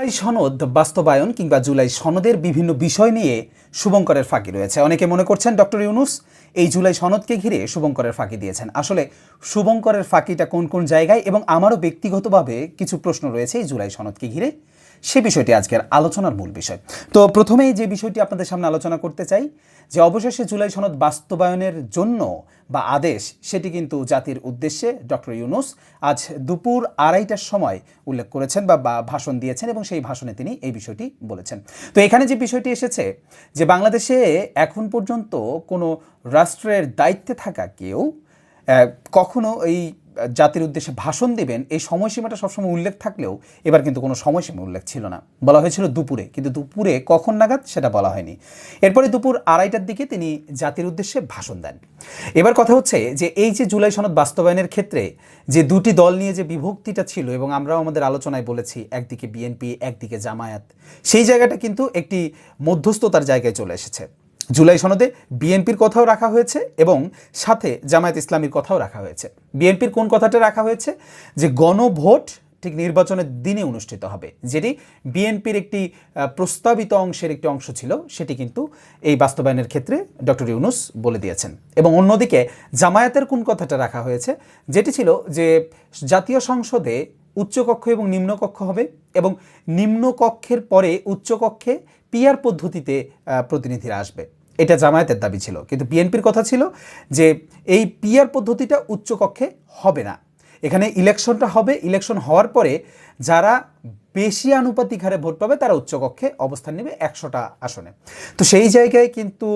জুলাই সনদ বাস্তবায়ন কিংবা জুলাই সনদের বিভিন্ন বিষয় নিয়ে শুভঙ্করের ফাঁকি রয়েছে। অনেকে মনে করছেন ডক্টর ইউনুস এই জুলাই সনদকে ঘিরে শুভঙ্করের ফাঁকি দিয়েছেন। আসলে শুভঙ্করের ফাঁকিটা কোন কোন জায়গায় এবং আমারও ব্যক্তিগতভাবে কিছু প্রশ্ন রয়েছে এই জুলাই সনদকে ঘিরে। সে বিষয়টি আজকের আলোচনার মূল বিষয়। তো প্রথমেই যে বিষয়টি আপনাদের সামনে আলোচনা করতে চাই, যে অবশেষে জুলাই সনদ বাস্তবায়নের জন্য বা আদেশ, সেটি কিন্তু জাতির উদ্দেশ্যে ডক্টর ইউনুস আজ দুপুর আড়াইটার সময় উল্লেখ করেছেন বা ভাষণ দিয়েছেন এবং সেই ভাষণে তিনি এই বিষয়টি বলেছেন। তো এখানে যে বিষয়টি এসেছে, যে বাংলাদেশে এখন পর্যন্ত কোনো রাষ্ট্রের দায়িত্বে থাকা কেউ কখনো এই জাতির উদ্দেশ্যে ভাষণ দিবেন, এই সময়সীমাটা সবসময় উল্লেখ থাকলেও এবার কিন্তু কোনো সময়সীমা উল্লেখ ছিল না। বলা হয়েছিল দুপুরে, কিন্তু দুপুরে কখন নাগাদ সেটা বলা হয়নি। এরপরে দুপুর আড়াইটার দিকে তিনি জাতির উদ্দেশ্যে ভাষণ দেন। এবার কথা হচ্ছে যে এই যে জুলাই সনদ বাস্তবায়নের ক্ষেত্রে যে দুটি দল নিয়ে যে বিভক্তিটা ছিল, এবং আমরাও আমাদের আলোচনায় বলেছি, একদিকে বিএনপি, একদিকে জামায়াত, সেই জায়গাটা কিন্তু একটি মধ্যস্থতার জায়গায় চলে এসেছে। জুলাই সনদে বিএনপির কথাও রাখা হয়েছে এবং সাথে জামায়াত ইসলামীর কথাও রাখা হয়েছে। বিএনপির কোন কথাটা রাখা হয়েছে? যে গণভোট ঠিক নির্বাচনের দিনে অনুষ্ঠিত হবে, যেটি বিএনপির একটি প্রস্তাবিত অংশের একটি অংশ ছিল, সেটি কিন্তু এই বাস্তবায়নের ক্ষেত্রে ডক্টর ইউনুস বলে দিয়েছেন। এবং অন্যদিকে জামায়াতের কোন কথাটা রাখা হয়েছে? যেটি ছিল যে জাতীয় সংসদে উচ্চকক্ষ এবং নিম্নকক্ষ হবে এবং নিম্নকক্ষের পরে উচ্চকক্ষে পিয়ার পদ্ধতিতে প্রতিনিধিরা আসবে। এটা জামায়াতের দাবি ছিল। কিন্তু বিএনপির কথা ছিল যে এই পিয়ার পদ্ধতিটা উচ্চকক্ষে হবে না। এখানে ইলেকশনটা হবে, ইলেকশন হওয়ার পরে যারা বেশি আনুপাতিক হারে ভোট পাবে তারা উচ্চকক্ষে অবস্থান নেবে একশোটা আসনে। তো সেই জায়গায় কিন্তু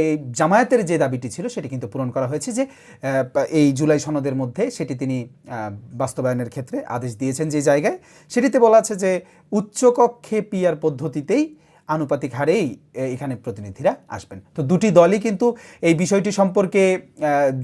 এই জামায়াতের যে দাবিটি ছিল সেটি কিন্তু পূরণ করা হয়েছে যে এই জুলাই সনদের মধ্যে সেটি তিনি বাস্তবায়নের ক্ষেত্রে আদেশ দিয়েছেন যে জায়গায়। সেটিতে বলা আছে যে উচ্চকক্ষে পিয়ার পদ্ধতিতেই আনুপাতিক হারেই এখানে প্রতিনিধিরা আসবেন। তো দুটি দলই কিন্তু এই বিষয়টি সম্পর্কে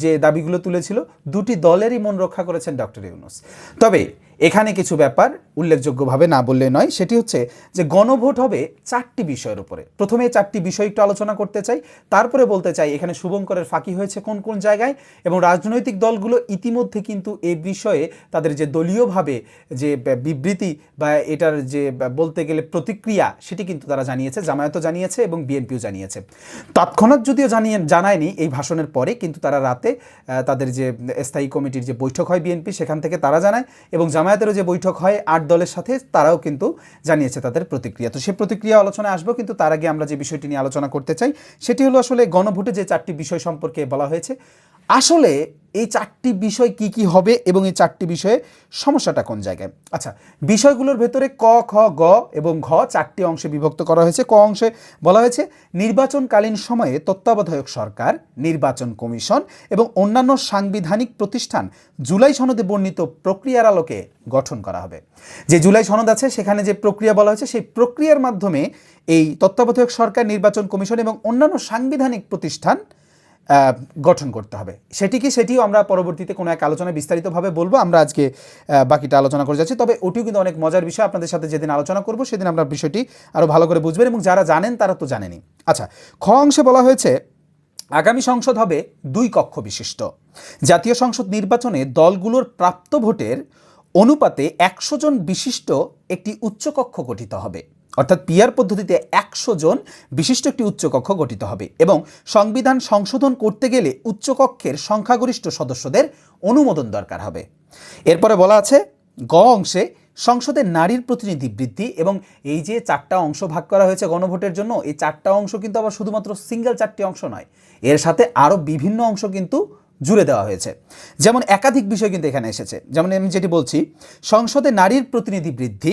যে দাবিগুলো তুলেছিল, দুটি দলেরই মন রক্ষা করেছেন ডক্টর ইউনুস। তবে এখানে কিছু ব্যাপার উল্লেখযোগ্যভাবে না বললে নয়, সেটি হচ্ছে যে গণভোট হবে চারটি বিষয়ের উপরে। প্রথমে চারটি বিষয় একটু আলোচনা করতে চাই, তারপরে বলতে চাই এখানে শুভঙ্করের ফাঁকি হয়েছে কোন কোন জায়গায়, এবং রাজনৈতিক দলগুলো ইতিমধ্যে কিন্তু এই বিষয়ে তাদের যে দলীয়ভাবে যে বিবৃতি বা এটার যে বলতে গেলে প্রতিক্রিয়া, সেটি কিন্তু তারা জানিয়েছে, জামায়াতও জানিয়েছে এবং বিএনপিও জানিয়েছে। তৎক্ষণাৎ যদিও জানিয়ে, জানায়নি এই ভাষণের পরে, কিন্তু তারা রাতে তাদের যে স্থায়ী কমিটির যে বৈঠক হয় বিএনপি, সেখান থেকে তারা জানায় এবং জামায়াতেরও যে বৈঠক হয় আট দলের সাথে, তারাও কিন্তু জানিয়েছে তাদের প্রতিক্রিয়া। তো সে প্রতিক্রিয়া আলোচনায় আসব, কিন্তু তার আগে আমরা যে বিষয়টি নিয়ে আলোচনা করতে চাই, সেটি হলো আসলে গণভোটে যে চারটি বিষয় সম্পর্কে বলা হয়েছে আসলে এই চারটি বিষয় কি কি হবে এবং এই চারটি বিষয়ে সমস্যাটা কোন জায়গায়? আচ্ছা বিষয়গুলোর ভেতরে ক, খ, গ এবং ঘ চারটি অংশে বিভক্ত করা হয়েছে। ক অংশে বলা হয়েছে, নির্বাচনকালীন সময়ে তত্ত্বাবধায়ক সরকার, নির্বাচন কমিশন এবং অন্যান্য সাংবিধানিক প্রতিষ্ঠান জুলাই সনদে বর্ণিত প্রক্রিয়ার আলোকে গঠন করা হবে। যে জুলাই সনদ আছে, সেখানে যে প্রক্রিয়া বলা হয়েছে, সেই প্রক্রিয়ার মাধ্যমে এই তত্ত্বাবধায়ক সরকার, নির্বাচন কমিশন এবং অন্যান্য সাংবিধানিক প্রতিষ্ঠান গঠন করতে হবে। সেটি কি সেটিও আমরা পরবর্তীতে কোনো এক আলোচনায় বিস্তারিতভাবে বলব। আমরা আজকে বাকিটা আলোচনা করে যাচ্ছি। তবে ওটিও কিন্তু অনেক মজার বিষয়। আপনাদের সাথে যেদিন আলোচনা করব, সেদিন আমরা বিষয়টি আরও ভালো করে বুঝবেন এবং যারা জানেন তারা তো জানেনি আচ্ছা খ অংশে বলা হয়েছে, আগামী সংসদ হবে দুই কক্ষ বিশিষ্ট। জাতীয় সংসদ নির্বাচনে দলগুলোর প্রাপ্ত ভোটের অনুপাতে একশো জন বিশিষ্ট একটি উচ্চকক্ষ গঠিত হবে। অর্থাৎ পিয়ার পদ্ধতিতে একশো জন বিশিষ্ট একটি উচ্চকক্ষ গঠিত হবে এবং সংবিধান সংশোধন করতে গেলে উচ্চকক্ষের সংখ্যাগরিষ্ঠ সদস্যদের অনুমোদন দরকার হবে। এরপরে বলা আছে, গ অংশে সংসদে নারীর প্রতিনিধি বৃদ্ধি এবং এই যে চারটা অংশ ভাগ করা হয়েছে গণভোটের জন্য, এই চারটা অংশ কিন্তু আবার শুধুমাত্র সিঙ্গেল চারটি অংশ নয়, এর সাথে আরও বিভিন্ন অংশ কিন্তু জুড়ে দেওয়া হয়েছে। যেমন একাধিক বিষয় কিন্তু এখানে এসেছে। যেমন আমি যেটি বলছি, সংসদে নারীর প্রতিনিধি বৃদ্ধি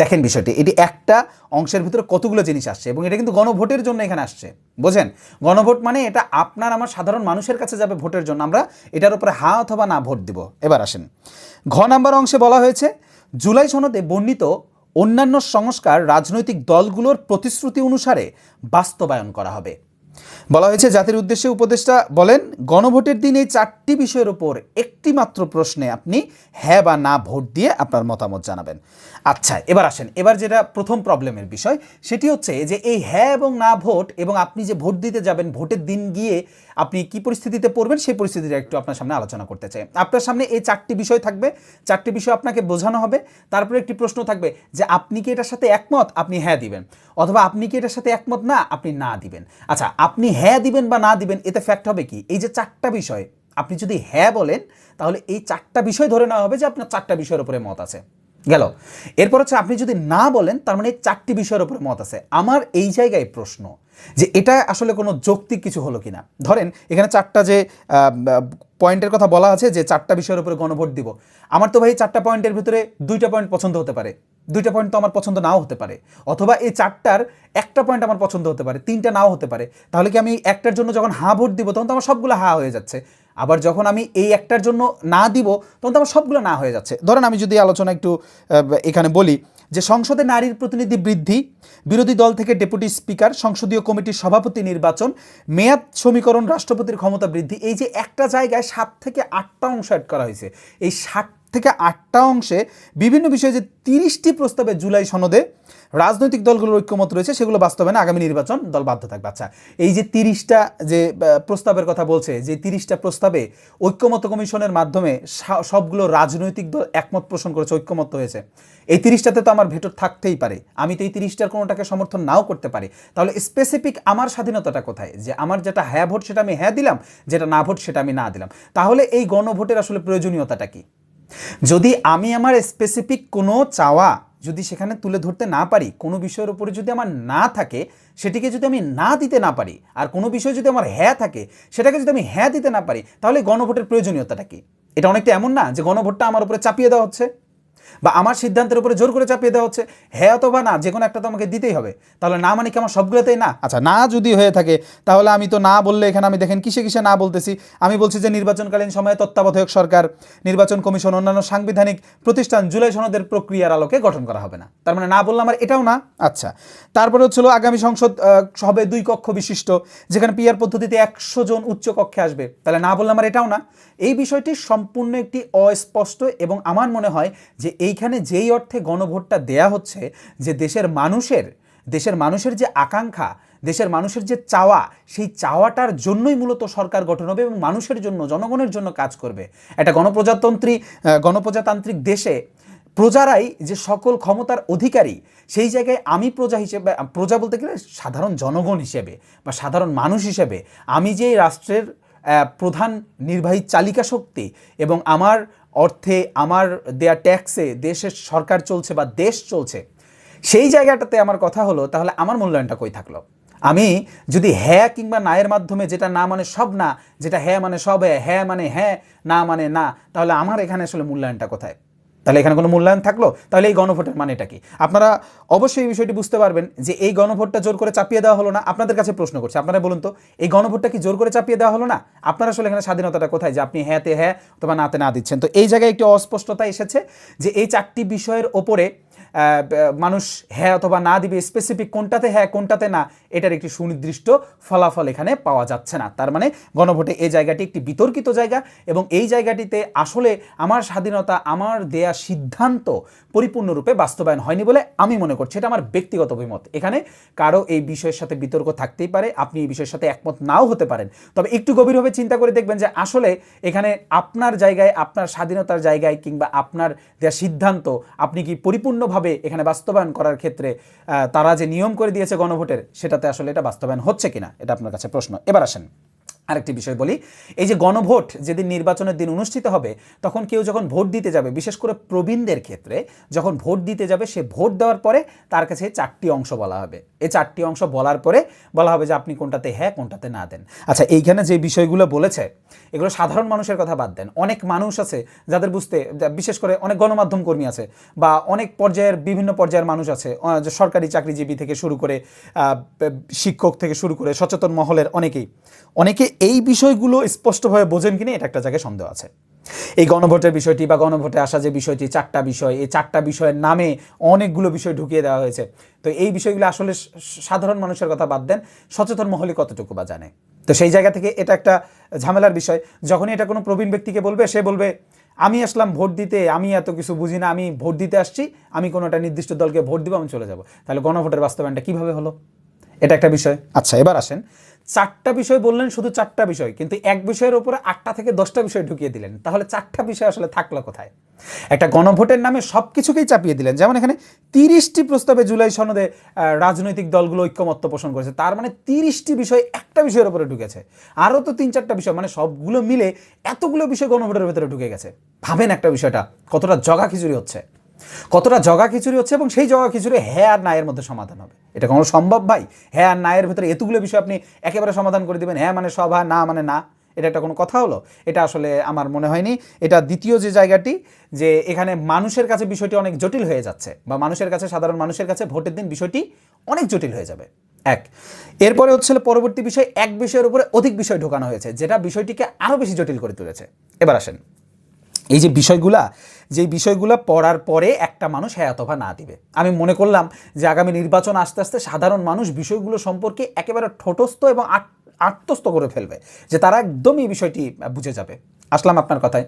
দেখেন বিষয়টি, এটি একটা অংশের ভিতরে কতগুলো জিনিস আসছে এবং এটা কিন্তু গণভোটের জন্য এখানে আসছে, বোঝেন? গণভোট মানে এটা আপনার, আমার সাধারণ মানুষের কাছে যাবে ভোটের জন্য, আমরা এটার উপরে হা অথবা না ভোট দিব। এবার আসেন, ঘ নাম্বার অংশে বলা হয়েছে, জুলাই সনদে বর্ণিত অন্যান্য সংস্কার রাজনৈতিক দলগুলোর প্রতিশ্রুতি অনুসারে বাস্তবায়ন করা হবে। বলা হয়েছে, জাতির উদ্দেশ্যে উপদেষ্টা বলেন, গণভোটের দিন এই চারটি বিষয়ের উপর একটি মাত্র প্রশ্নে আপনি হ্যাঁ বা না ভোট দিয়ে আপনার মতামত জানাবেন। আচ্ছা এবার আসেন। এবার যেটা প্রথম প্রবলেমের বিষয়, সেটি হচ্ছে যে এই হ্যাঁ এবং না ভোট এবং আপনি যে ভোট দিতে যাবেন, ভোটের দিন গিয়ে আপনি কি পরিস্থিতিতে পড়বেন, সেই পরিস্থিতিটা একটু আপনার সামনে আলোচনা করতে চাই। আপনার সামনে এই চারটি বিষয় থাকবে, চারটি বিষয় আপনাকে বোঝানো হবে। তারপরে একটি প্রশ্ন থাকবে যে আপনি কি এটার সাথে একমত? আপনি হ্যাঁ দিবেন। অথবা আপনি কি এটার সাথে একমত না, আপনি না দিবেন। আচ্ছা আপনি হ্যাঁ দিবেন বা না দিবেন, এতে ফ্যাক্ট হবে কি? এই যে চারটা বিষয়, আপনি যদি হ্যাঁ বলেন, তাহলে এই চারটা বিষয় ধরে নেওয়া হবে যে আপনার চারটা বিষয়ের উপরে মত আছে। গেল। এরপর হচ্ছে আপনি যদি না বলেন, তার মানে চারটি বিষয়ের উপরে মত আছে। আমার এই জায়গায় প্রশ্ন যে এটা আসলে কোনো যৌক্তিক কিছু হলো কি না ধরেন, এখানে চারটা যে পয়েন্টের কথা বলা আছে যে চারটা বিষয়ের উপরে গণভোট দিব। আমার তো ভাই চারটা পয়েন্টের ভিতরে দুইটা পয়েন্ট পছন্দ হতে পারে। দুইটা পয়েন্ট তো আমার পছন্দ নাও হতে পারে। অথবা এই চারটার একটা পয়েন্ট আমার পছন্দ হতে পারে, তিনটা নাও হতে পারে। তাহলে কি আমি একটার জন্য যখন হা ভোট দিব, তখন তো আমার সবগুলো হা হয়ে যাচ্ছে। আবার যখন আমি এই একটার জন্য না দিব, তখন তো আমার সবগুলো না হয়ে যাচ্ছে। ধরেন আমি যদি আলোচনা একটু এখানে বলি যে সংসদে নারীর প্রতিনিধি বৃদ্ধি, বিরোধী দল থেকে ডেপুটি স্পিকার, সংসদীয় কমিটির সভাপতি নির্বাচন, মেয়াদ সমীকরণ, রাষ্ট্রপতির ক্ষমতা বৃদ্ধি, এই যে একটা জায়গায় সাত থেকে আটটা অংশ অ্যাড করা হয়েছে, এই ষাট থেকে আটটা অংশে বিভিন্ন বিষয়ে যে তিরিশটি প্রস্তাবে জুলাই সনদে রাজনৈতিক দলগুলোর ঐক্যমত রয়েছে, সেগুলো বাস্তবায়নে আগামী নির্বাচন দল বাধ্য থাকবে। আচ্ছা এই যে তিরিশটা যে প্রস্তাবের কথা বলছে, যে তিরিশটা প্রস্তাবে ঐক্যমত কমিশনের মাধ্যমে সবগুলো রাজনৈতিক দল একমত পোষণ করেছে, ঐক্যমত হয়েছে, এই তিরিশটাতে তো আমার ভেটর থাকতেই পারে। আমি তো এই তিরিশটার কোনোটাকে সমর্থন নাও করতে পারি। তাহলে স্পেসিফিক আমার স্বাধীনতাটা কোথায়? যে আমার যেটা হ্যাঁ ভোট সেটা আমি হ্যাঁ দিলাম, যেটা না ভোট সেটা আমি না দিলাম। তাহলে এই গণভোটের আসলে প্রয়োজনীয়তাটা কি? যদি আমি আমার স্পেসিফিক কোনো চাওয়া যদি সেখানে তুলে ধরতে না পারি, কোনো বিষয়ের উপরে যদি আমার না থাকে, সেটিকে যদি আমি না দিতে না পারি, আর কোনো বিষয় যদি আমার হ্যাঁ থাকে, সেটাকে যদি আমি হ্যাঁ দিতে না পারি, তাহলে গণভোটের প্রয়োজনীয়তাটা কি? এটা অনেকটা এমন না যে গণভোটটা আমার উপরে চাপিয়ে দেওয়া হচ্ছে? বা আমার সিদ্ধান্তের উপরে জোর করে চাপিয়ে দেওয়া হচ্ছে হ্যাঁ অথবা না, যে কোনো একটা তো আমাকে দিতেই হবে। তাহলে না মানে কি আমার সবগুলোতেই না? আচ্ছা না যদি হয়ে থাকে, তাহলে আমি তো না বললে এখানে আমি দেখেন কিসে কিসে না বলতেছি। আমি বলছি যে নির্বাচনকালীন সময়ে তত্ত্বাবধায়ক সরকার, নির্বাচন কমিশন, অন্যান্য সাংবিধানিক প্রতিষ্ঠান, জুলাই সনদের প্রক্রিয়ার আলোকে গঠন করা হবে না। তার মানে না বললে আমার এটাও না? আচ্ছা তারপরে হচ্ছিল আগামী সংসদ হবে দুই কক্ষ বিশিষ্ট, যেখানে পিয়ার পদ্ধতিতে একশো জন উচ্চ কক্ষে আসবে। তাহলে না বললে আমার এটাও না। এই বিষয়টি সম্পূর্ণ একটি অস্পষ্ট এবং আমার মনে হয় যে এইখানে যেই অর্থে গণভোটটা দেয়া হচ্ছে, যে দেশের মানুষের দেশের মানুষের যে আকাঙ্ক্ষা, দেশের মানুষের যে চাওয়া, সেই চাওয়াটার জন্যই মূলত সরকার গঠন হবে এবং মানুষের জন্য, জনগণের জন্য কাজ করবে। একটা গণপ্রজাতন্ত্রী গণপ্রজাতান্ত্রিক দেশে প্রজারাই যে সকল ক্ষমতার অধিকারী, সেই জায়গায় আমি প্রজা হিসেবে, প্রজা বলতে গেলে সাধারণ জনগণ হিসেবে বা সাধারণ মানুষ হিসেবে, আমি যে রাষ্ট্রের প্রধান নির্বাহী চালিকা শক্তি এবং আমার অর্থে আমার দেয়া ট্যাক্সে দেশের সরকার চলছে বা দেশ চলছে, সেই জায়গাটাতে আমার কথা হলো, তাহলে আমার মূল্যায়নটা কই থাকল? আমি যদি হ্যাঁ কিংবা নায়ের মাধ্যমে যেটা না মানে সব না, যেটা হ্যাঁ মানে সব হ্যাঁ হ্যাঁ মানে হ্যাঁ না মানে না, তাহলে আমার এখানে আসলে মূল্যায়নটা কোথায়? তাহলে এখানে কোনো মূল্যায়ন থাকল? তাহলে এই গণভোটের মানেটা কি? আপনারা অবশ্যই এই বিষয়টি বুঝতে পারবেন যে এই গণভোটটা জোর করে চাপিয়ে দেওয়া হলো না। আপনাদের কাছে প্রশ্ন করছে আপনারা বলুন তো, এই গণভোটটা কি জোর করে চাপিয়ে দেওয়া হলো না? আপনারা আসলে এখানে স্বাধীনতাটা কোথায়? যে আপনি হ্যাঁতে হ্যাঁ অথবা নাতে না দিচ্ছেন। তো এই জায়গায় একটি অস্পষ্টতা এসেছে যে এই চারটি বিষয়ের ওপরে মানুষ হ্যাঁ অথবা না দিবে স্পেসিফিক কোনটাতে হ্যাঁ কোনটাতে না, এটার একটি সুনির্দিষ্ট ফলাফল এখানে পাওয়া যাচ্ছে না। তার মানে গণভোটে এই জায়গাটি একটি বিতর্কিত জায়গা এবং এই জায়গাটিতে আসলে আমার স্বাধীনতা, আমার দেয়া সিদ্ধান্ত পরিপূর্ণরূপে বাস্তবায়ন হয়নি বলে আমি মনে করছি। এটা আমার ব্যক্তিগত অভিমত। এখানে কারও এই বিষয়ের সাথে বিতর্ক থাকতেই পারে, আপনি এই বিষয়ের সাথে একমত নাও হতে পারেন। তবে একটু গভীরভাবে চিন্তা করে দেখবেন যে আসলে এখানে আপনার জায়গায়, আপনার স্বাধীনতার জায়গায় কিংবা আপনার দেয়া সিদ্ধান্ত, আপনি কি পরিপূর্ণভাবে এখানে বাস্তবায়ন করার ক্ষেত্রে তারা যে নিয়ম করে দিয়েছে গণভোটের, সেটাতে আসলে এটা বাস্তবায়ন হচ্ছে কিনা, এটা আপনার কাছে প্রশ্ন। এবার আসেন, আরেকটি বিষয় বলি। এই যে গণভোট যেদিন নির্বাচনের দিন অনুষ্ঠিত হবে, তখন কেউ যখন ভোট দিতে যাবে, বিশেষ করে প্রবীণদের ক্ষেত্রে, যখন ভোট দিতে যাবে, সে ভোট দেওয়ার পরে তার কাছে চারটি অংশ বলা হবে। এই চারটি অংশ বলার পরে বলা হবে যে আপনি কোনটাতে হ্যাঁ কোনটাতে না দেন। আচ্ছা এইখানে যে বিষয়গুলো বলেছে, এগুলো সাধারণ মানুষের কথা বাদ দেন। অনেক মানুষ আছে যাদের বুঝতে, বিশেষ করে অনেক গণমাধ্যম কর্মী আছে বা অনেক পর্যায়ের, বিভিন্ন পর্যায়ের মানুষ আছে সরকারি চাকরিজীবী থেকে শুরু করে শিক্ষক থেকে শুরু করে সচেতন মহলের অনেকেই। অনেকে এই বিষয়গুলো স্পষ্টভাবে বোঝেন কিনা, এটা একটা জায়গায় সন্দেহ আছে। এই গণভোটের বিষয়টি বা গণভোটে আসা যে বিষয়টি, চারটা বিষয়, এই চারটা বিষয়ের নামে অনেকগুলো বিষয় ঢুকিয়ে দেওয়া হয়েছে। তো এই বিষয়গুলো আসলে সাধারণ মানুষের কথা বাদ দেন, সচেতন মহলে কতটুকু বা জানে? তো সেই জায়গা থেকে এটা একটা ঝামেলার বিষয়। যখনই এটা কোনো প্রবীণ ব্যক্তিকে বলবে, সে বলবে, আমি আসলাম ভোট দিতে, আমি এত কিছু বুঝি না, আমি ভোট দিতে আসছি, আমি কোনো একটা নির্দিষ্ট দলকে ভোট দিব, আমি চলে যাব। তাহলে গণভোটের বাস্তবায়নটা কীভাবে হলো? এটা একটা বিষয়। আচ্ছা এবার আসেন। চারটা বিষয় বললেন, শুধু চারটা বিষয়, কিন্তু এক বিষয়ের উপরে আটটা থেকে দশটা বিষয় ঢুকিয়ে দিলেন। তাহলে চারটা বিষয় আসলে থাকল কোথায়? একটা গণভোটের নামে সব কিছুকেই চাপিয়ে দিলেন। যেমন এখানে তিরিশটি প্রস্তাবে জুলাই সনদে রাজনৈতিক দলগুলো ঐক্যমত্য পোষণ করেছে। তার মানে তিরিশটি বিষয় একটা বিষয়ের উপরে ঢুকেছে। আরও তো তিন চারটা বিষয় মানে সবগুলো মিলে এতগুলো বিষয় গণভোটের ভেতরে ঢুকে গেছে। ভাবেন একটা বিষয়টা, কতটা জগা খিচুড়ি হচ্ছে। কতটা জগা খিচুড়ি হচ্ছে এবং সেই জগা খিচুড়ি হ্যাঁ আর নায়ের মধ্যে সমাধান হবে? এটা কোনো সম্ভব ভাই? হ্যাঁ আর নায়ের ভেতরে এতগুলো বিষয় আপনি একেবারে সমাধান করে দিবেন। হ্যাঁ মানে হ্যাঁ না মানে না, এটা একটা কোনো কথা হলো? এটা আসলে আমার মনে হয়নি। এটা দ্বিতীয় যে জায়গাটি, যে এখানে মানুষের কাছে বিষয়টি অনেক জটিল হয়ে যাচ্ছে বা মানুষের কাছে, সাধারণ মানুষের কাছে ভোটের দিন বিষয়টি অনেক জটিল হয়ে যাবে। এক, এরপরে হচ্ছে পরবর্তী বিষয়, এক বিষয়ের উপরে অধিক বিষয় ঢোকানো হয়েছে, যেটা বিষয়টিকে আরও বেশি জটিল করে তুলেছে। এবার আসেন। এই যে বিষয়গুলা, যে বিষয়গুলো পড়ার পরে একটা মানুষ হ্যাঁ অথবা না দিবে। আমি মনে করলাম যে আগামী নির্বাচন আস্তে আস্তে সাধারণ মানুষ বিষয়গুলো সম্পর্কে একেবারে ঠোঁটস্থ এবং আত্মস্থ করে ফেলবে, যে তারা একদমই এই বিষয়টি বুঝে যাবে। আসলাম আপনার কথায়।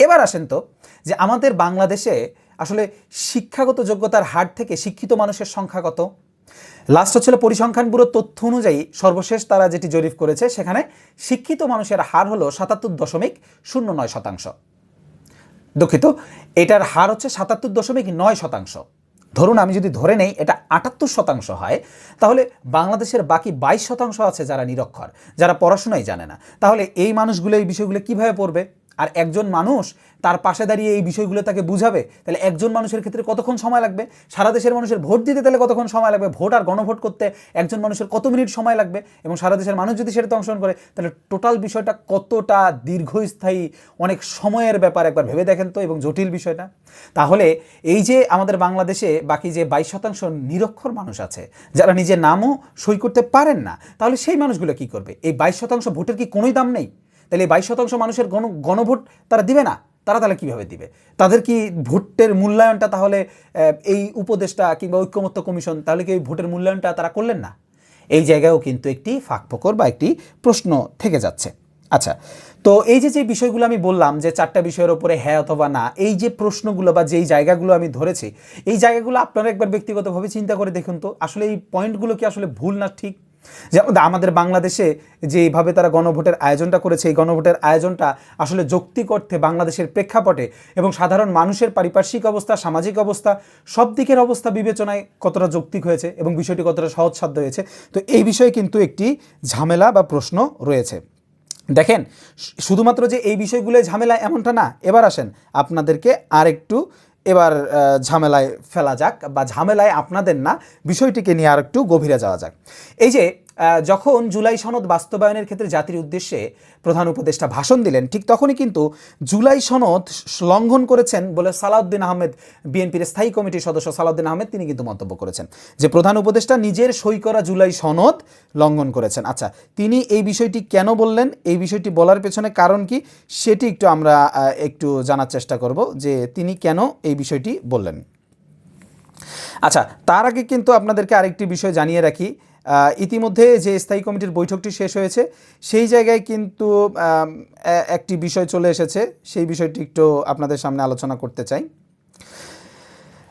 এবার আসেন তো, যে আমাদের বাংলাদেশে আসলে শিক্ষাগত যোগ্যতার হার থেকে শিক্ষিত মানুষের সংখ্যা কত? লাস্ট হচ্ছিল পরিসংখ্যান ব্যুরোর তথ্য অনুযায়ী সর্বশেষ তারা যেটি জরিপ করেছে, সেখানে শিক্ষিত মানুষের হার হলো সাতাত্তর দশমিক শূন্য নয় শতাংশ। দুঃখিত, এটার হার হচ্ছে সাতাত্তর দশমিক নয় শতাংশ। ধরুন আমি যদি ধরে নেই, এটা আটাত্তর শতাংশ হয়, তাহলে বাংলাদেশের বাকি বাইশ শতাংশ আছে যারা নিরক্ষর, যারা পড়াশোনাই জানে না। তাহলে এই মানুষগুলো, এই বিষয়গুলো কীভাবে পড়বে? আর একজন মানুষ তার পাশে দাঁড়িয়ে এই বিষয়গুলো তাকে বুঝাবে, তাহলে একজন মানুষের ক্ষেত্রে কতক্ষণ সময় লাগবে? সারা দেশের মানুষের ভোট দিতে তাহলে কতক্ষণ সময় লাগবে? ভোট আর গণভোট করতে একজন মানুষের কত মিনিট সময় লাগবে? এবং সারা দেশের মানুষ যদি সেটাতে অংশগ্রহণ করে, তাহলে টোটাল বিষয়টা কতটা দীর্ঘস্থায়ী, অনেক সময়ের ব্যাপার একবার ভেবে দেখেন তো এবং জটিল বিষয়টা। তাহলে এই যে আমাদের বাংলাদেশে বাকি যে বাইশ শতাংশ নিরক্ষর মানুষ আছে, যারা নিজের নামও সই করতে পারেন না, তাহলে সেই মানুষগুলো কি করবে? এই বাইশ শতাংশ ভোটের কি কোনোই দাম নেই? তাহলে এই বাইশ শতাংশ মানুষের গণ, গণভোট তারা দিবে না? তারা তাহলে কীভাবে দিবে? তাদের কি ভোটের মূল্যায়নটা তাহলে এই উপদেষ্টা কিংবা ঐক্যমত্য কমিশন, তাহলে কি এই ভোটের মূল্যায়নটা তারা করলেন না? এই জায়গায়ও কিন্তু একটি ফাঁকফোকর বা একটি প্রশ্ন থেকে যাচ্ছে। আচ্ছা তো এই যে যে বিষয়গুলো আমি বললাম যে চারটা বিষয়ের ওপরে হ্যাঁ অথবা না, এই যে প্রশ্নগুলো বা যেই জায়গাগুলো আমি ধরেছি, এই জায়গাগুলো আপনারা একবার ব্যক্তিগতভাবে চিন্তা করে দেখুন তো, আসলে এই পয়েন্টগুলো কি আসলে ভুল না ঠিক? যেমন আমাদের বাংলাদেশে যে এইভাবে তারা গণভোটের আয়োজনটা করেছে, এই গণভোটের আয়োজনটা আসলে যৌক্তিক অর্থে বাংলাদেশের প্রেক্ষাপটে এবং সাধারণ মানুষের পারিপার্শ্বিক অবস্থা, সামাজিক অবস্থা, সব দিকের অবস্থা বিবেচনায় কতটা যৌক্তিক হয়েছে এবং বিষয়টি কতটা সহজসাধ্য হয়েছে। তো এই বিষয়ে কিন্তু একটি ঝামেলা বা প্রশ্ন রয়েছে। দেখেন শুধুমাত্র যে এই বিষয়গুলো ঝামেলা এমনটা না, এবার আসেন আপনাদেরকে আরেকটু এবার ঝামেলায় ফেলা যাক বা ঝামেলায় আপনাদের না, বিষয়টিকে নিয়ে আর একটু গভীরে যাওয়া যাক। এই যে যখন জুলাই সনদ বাস্তবায়নের ক্ষেত্রে জাতির উদ্দেশ্যে প্রধান উপদেষ্টা ভাষণ দিলেন, ঠিক তখনই কিন্তু জুলাই সনদ লঙ্ঘন করেছেন বলে সালাউদ্দিন আহমেদ, বিএনপির স্থায়ী কমিটির সদস্য সালাউদ্দিন আহমেদ, তিনি কিন্তু মন্তব্য করেছেন যে প্রধান উপদেষ্টা নিজের সই করা জুলাই সনদ লঙ্ঘন করেছেন। আচ্ছা তিনি এই বিষয়টি কেন বললেন? এই বিষয়টি বলার পেছনে কারণ কি? সেটি একটু আমরা একটু জানার চেষ্টা করব যে তিনি কেন এই বিষয়টি বললেন। আচ্ছা তার আগে কিন্তু আপনাদেরকে আরেকটি বিষয় জানিয়ে রাখি। ইতিমধ্যে যে স্থায়ী কমিটির বৈঠকটি শেষ হয়েছে, সেই জায়গায় কিন্তু একটি বিষয় চলে এসেছে। সেই বিষয়টি একটু আপনাদের সামনে আলোচনা করতে চাই।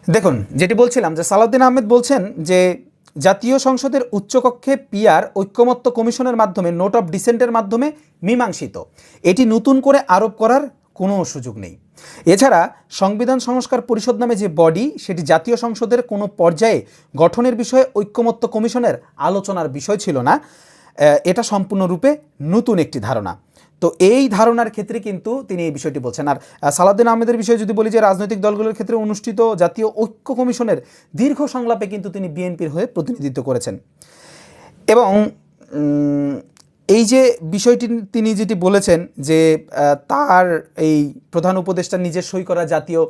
দেখুন, যেটি বলছিলাম যে সালাউদ্দিন আহমেদ বলছেন যে জাতীয় সংসদের উচ্চকক্ষে পিআর, ঐক্যমত্য কমিশনের মাধ্যমে, নোট অফ ডিসেন্টের মাধ্যমে মীমাংসিত। এটি নতুন করে আরোপ করার কোনো সুযোগ নেই। এছাড়া সংবিধান সংস্কার পরিষদ নামে যে বডি, সেটি জাতীয় সংসদের কোনো পর্যায়ে গঠনের বিষয়ে ঐক্যমত্য কমিশনের আলোচনার বিষয় ছিল না। এটা সম্পূর্ণরূপে নতুন একটি ধারণা। তো এই ধারণার ক্ষেত্রে কিন্তু তিনি এই বিষয়টি বলছেন। আর সালাউদ্দিন আহমেদের বিষয়ে যদি বলি যে রাজনৈতিক দলগুলোর ক্ষেত্রে অনুষ্ঠিত জাতীয় ঐক্য কমিশনের দীর্ঘ সংলাপে কিন্তু তিনি বিএনপির হয়ে প্রতিনিধিত্ব করেছেন। এবং এই যে বিষয়টি তিনি যেটি বলেছেন যে তার এই প্রধান উপদেষ্টা নিজের সই করা জাতীয়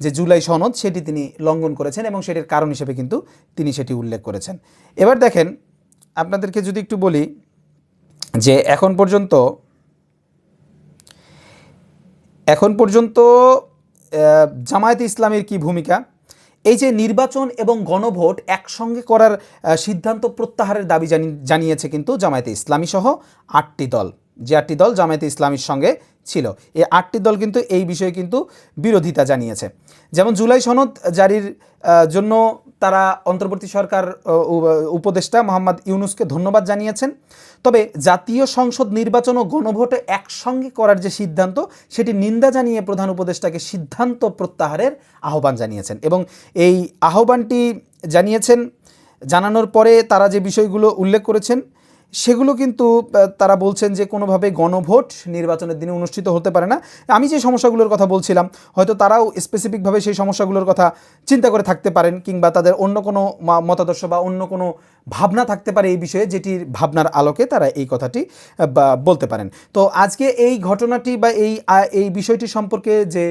যে জুলাই সনদ সেটি তিনি লঙ্ঘন করেছেন এবং সেটির কারণ হিসেবে কিন্তু তিনি সেটি উল্লেখ করেছেন। এবার দেখেন, আপনাদেরকে যদি একটু বলি যে এখন পর্যন্ত এখন পর্যন্ত জামায়াতে ইসলামের কি ভূমিকা? এই যে নির্বাচন এবং গণভোট একসঙ্গে করার সিদ্ধান্ত প্রত্যাহারের দাবি জানি- জানিয়েছে কিন্তু জামায়াতে ইসলামী সহ আটটি দল। যে আটটি দল জামায়াতে ইসলামীর সঙ্গে ছিল। এই আটটি দল কিন্তু এই বিষয়ে কিন্তু বিরোধিতা জানিয়েছে। যেমন জুলাই সনদ জারির জন্য তারা অন্তর্বর্তী সরকার উপদেষ্টা মোহাম্মদ ইউনুসকে ধন্যবাদ জানিয়েছেন। তবে জাতীয় সংসদ নির্বাচন ও গণভোটে একসঙ্গে করার যে সিদ্ধান্ত, সেটি নিন্দা জানিয়ে প্রধান উপদেষ্টাকে সিদ্ধান্ত প্রত্যাহারের আহ্বান জানিয়েছেন এবং এই আহ্বানটি জানিয়েছেন। জানানোর পরে তারা যে বিষয়গুলো উল্লেখ করেছেন সেগুলো কিন্তু তারা বলছেন যে কোনোভাবে গণভোট নির্বাচনের দিনে অনুষ্ঠিত হতে পারে না। আমি যে সমস্যাগুলোর কথা বলছিলাম, হয়তো তারাও স্পেসিফিকভাবে সেই সমস্যাগুলোর কথা চিন্তা করে থাকতে পারেন কিংবা তাদের অন্য কোনো মতাদর্শ বা অন্য কোনো ভাবনা থাকতে পারে এই বিষয়ে যেটির ভাবনার আলোকে তারা এই কথাটি বলতে পারেন। তো আজকে এই ঘটনাটি বা এই এই বিষয়টি সম্পর্কে যে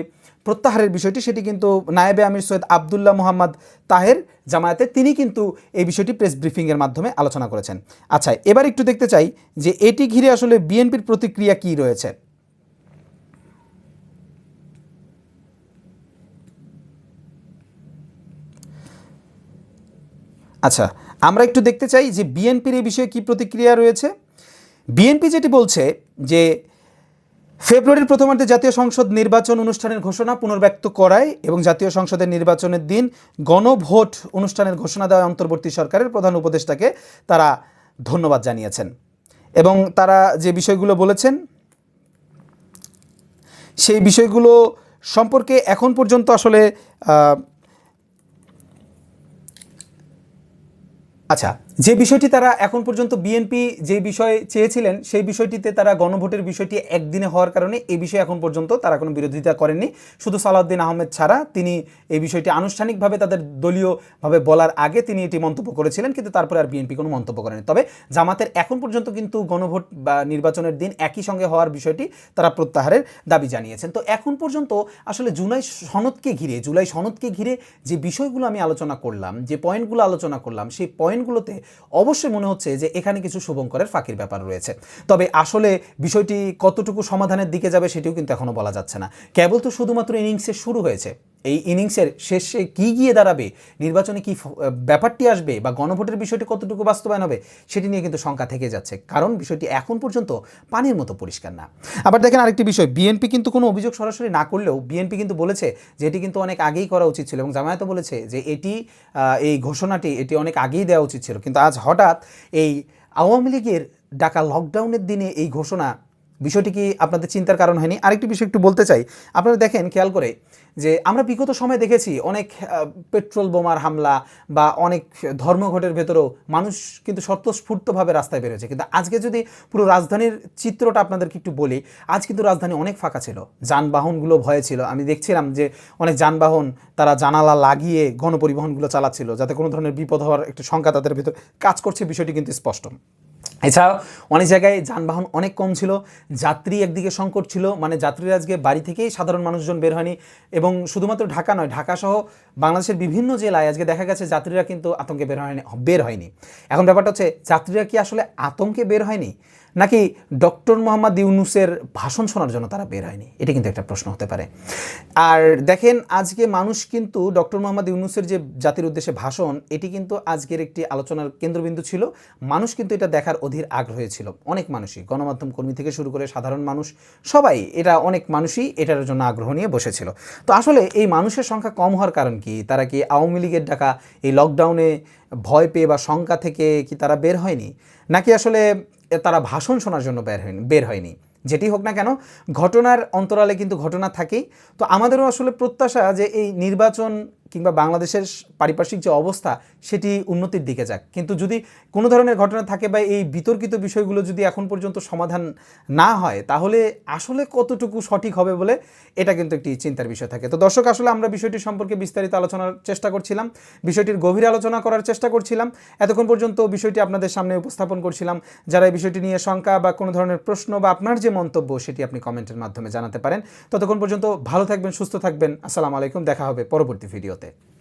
প্রত্যাহারের বিষয়টি, সেটি কিন্তু নায়েবে আমির সৈয়দ আবদুল্লাহ মোহাম্মদ তাহের জামায়াতে তিনি কিন্তু এই বিষয়টি প্রেস ব্রিফিংয়ের মাধ্যমে আলোচনা করেছেন। আচ্ছা এবার একটু দেখতে চাই যে এটি ঘিরে আসলে বিএনপির প্রতিক্রিয়া কী রয়েছে। আচ্ছা আমরা একটু দেখতে চাই যে বিএনপির এই বিষয়ে কী প্রতিক্রিয়া রয়েছে। বিএনপি যেটি বলছে যে ফেব্রুয়ারির প্রথমার্ধে জাতীয় সংসদ নির্বাচন অনুষ্ঠানের ঘোষণা পুনর্ব্যক্ত করায় এবং জাতীয় সংসদের নির্বাচনের দিন গণভোট অনুষ্ঠানের ঘোষণা দেওয়া অন্তর্বর্তী সরকারের প্রধান উপদেষ্টাকে তারা ধন্যবাদ জানিয়েছেন। এবং তারা যে বিষয়গুলো বলেছেন, সেই বিষয়গুলো সম্পর্কে এখন পর্যন্ত আসলে আচ্ছা যে বিষয়টি তারা এখন পর্যন্ত বিএনপি যে বিষয়ে চেয়েছিলেন, সেই বিষয়টিতে তারা গণভোটের বিষয়টি একদিনে হওয়ার কারণে এই বিষয়ে এখন পর্যন্ত তারা কোনো বিরোধিতা করেননি। শুধু সালাউদ্দিন আহমেদ ছাড়া তিনি এই বিষয়টি আনুষ্ঠানিকভাবে তাদের দলীয়ভাবে বলার আগে তিনি এটি মন্তব্য করেছিলেন, কিন্তু তারপরে আর বিএনপি কোনো মন্তব্য করেনি তবে জামাতের এখন পর্যন্ত কিন্তু গণভোট বা নির্বাচনের দিন একই সঙ্গে হওয়ার বিষয়টি তারা প্রত্যাহারের দাবি জানিয়েছেন। তো এখন পর্যন্ত আসলে জুলাই সনদকে ঘিরে, জুলাই সনদকে ঘিরে যে বিষয়গুলো আমি আলোচনা করলাম, যে পয়েন্টগুলো আলোচনা করলাম, সেই পয়েন্টগুলোতে অবশ্যই মনে হচ্ছে যে এখানে কিছু শুভঙ্করের ফাঁকির ব্যাপার রয়েছে। তবে আসলে বিষয়টি কতটুকু সমাধানের দিকে যাবে সেটিও কিন্তু এখনও বলা যাচ্ছে না। কেবল তো শুধুমাত্র ইনিংসে শুরু হয়েছে। এই ইনিংসের শেষে কি গিয়ে দাঁড়াবে? নির্বাচনে কি ব্যাপারটি আসবে বা গণভোটের বিষয়টি কতটুকু বাস্তবায়ন হবে সেটি নিয়ে কিন্তু শঙ্কা থেকে যাচ্ছে। কারণ বিষয়টি এখন পর্যন্ত পানির মতো পরিষ্কার না। আবার দেখেন আরেকটি বিষয়, বিএনপি কিন্তু কোনো অভিযোগ সরাসরি না করলেও বিএনপি কিন্তু বলেছে যে এটি কিন্তু অনেক আগেই করা উচিত ছিল এবং জামায়াতও বলেছে যে এটি এই ঘোষণাটি এটি অনেক আগেই দেওয়া উচিত ছিল। কিন্তু আজ হঠাৎ এই আওয়ামী লীগের ডাকা লকডাউনের দিনে এই ঘোষণা বিষয়টি কি আপনাদের চিন্তার কারণ হয়নি? আরেকটি বিষয় একটু বলতে চাই। আপনারা দেখেন, খেয়াল করে যে আমরা বিগত সময় দেখেছি অনেক পেট্রোল বোমার হামলা বা অনেক ধর্মঘটের ভেতরেও মানুষ কিন্তু স্বতঃস্ফূর্তভাবে রাস্তায় বেরোচ্ছে। কিন্তু আজকে যদি পুরো রাজধানীর চিত্রটা আপনাদেরকে একটু বলি, আজ কিন্তু রাজধানী অনেক ফাঁকা ছিল। যানবাহনগুলো ভয়ে ছিল। আমি দেখছিলাম যে অনেক যানবাহন, তারা জানালা লাগিয়ে গণপরিবহনগুলো চালাচ্ছিল, যাতে কোনো ধরনের বিপদ হওয়ার একটা শঙ্কা তাদের ভেতর কাজ করছে, বিষয়টি কিন্তু স্পষ্ট। এছাড়াও অনেক জায়গায় যানবাহন অনেক কম ছিল, যাত্রী একদিকে সংকট ছিল মানে যাত্রীরা আজকে বাড়ি থেকেই সাধারণ মানুষজন বের হয়নি এবং শুধুমাত্র ঢাকা নয়, ঢাকা সহ বাংলাদেশের বিভিন্ন জেলায় আজকে দেখা গেছে যাত্রীরা কিন্তু আতঙ্কে বের হয়নি বের হয়নি। এখন ব্যাপারটা হচ্ছে, যাত্রীরা কি আসলে আতঙ্কে বের হয়নি? নাকি ডক্টর মোহাম্মদ ইউনুসের ভাষণ শোনার জন্য তারা বের হয়নি? এটা কিন্তু একটা প্রশ্ন হতে পারে। আর দেখেন, আজকে মানুষ কিন্তু ডক্টর মোহাম্মদ ইউনুসের যে জাতির উদ্দেশ্যে ভাষণ, এটি কিন্তু আজকের একটি আলোচনার কেন্দ্রবিন্দু ছিল। মানুষ কিন্তু এটা দেখার অধীর আগ্রহী ছিল। অনেক মানুষই, গণমাধ্যম কর্মী থেকে শুরু করে সাধারণ মানুষ, সবাই এটা অনেক মানুষই এটার জন্য আগ্রহ নিয়ে বসেছিল। তো আসলে এই মানুষের সংখ্যা কম হওয়ার কারণ কি? তারা কি আওয়ামী লীগের ডাকা এই লকডাউনে ভয় পেয়ে বা শঙ্কা থেকে কি তারা বের হয়নি? নাকি আসলে তারা ভাষণ শোনার জন্য বের হয়নি বের হয়নি? যেটি হোক না কেন, ঘটনার অন্তরালে কিন্তু ঘটনা থাকেই। তো আমাদেরও আসলে প্রত্যাশা যে এই নির্বাচন কিংবা বাংলাদেশের পারিপার্শ্বিক যে অবস্থা, সেটি উন্নতির দিকে যাক। কিন্তু যদি কোনো ধরনের ঘটনা থাকে বা এই বিতর্কিত বিষয়গুলো যদি এখন পর্যন্ত সমাধান না হয়, তাহলে আসলে কতটুকু সঠিক হবে বলে এটা কিন্তু একটি চিন্তার বিষয় থাকে। তো দর্শক, আসলে আমরা বিষয়টি সম্পর্কে বিস্তারিত আলোচনার চেষ্টা করছিলাম, বিষয়টির গভীর আলোচনা করার চেষ্টা করছিলাম। এতক্ষণ পর্যন্ত বিষয়টি আপনাদের সামনে উপস্থাপন করছিলাম। যারা এই বিষয়টি নিয়ে শঙ্কা বা কোনো ধরনের প্রশ্ন বা আপনার যে মন্তব্য, সেটি আপনি কমেন্টের মাধ্যমে জানাতে পারেন। ততক্ষণ পর্যন্ত ভালো থাকবেন, সুস্থ থাকবেন। আসসালামু আলাইকুম, দেখা হবে পরবর্তী ভিডিওতে। suerte.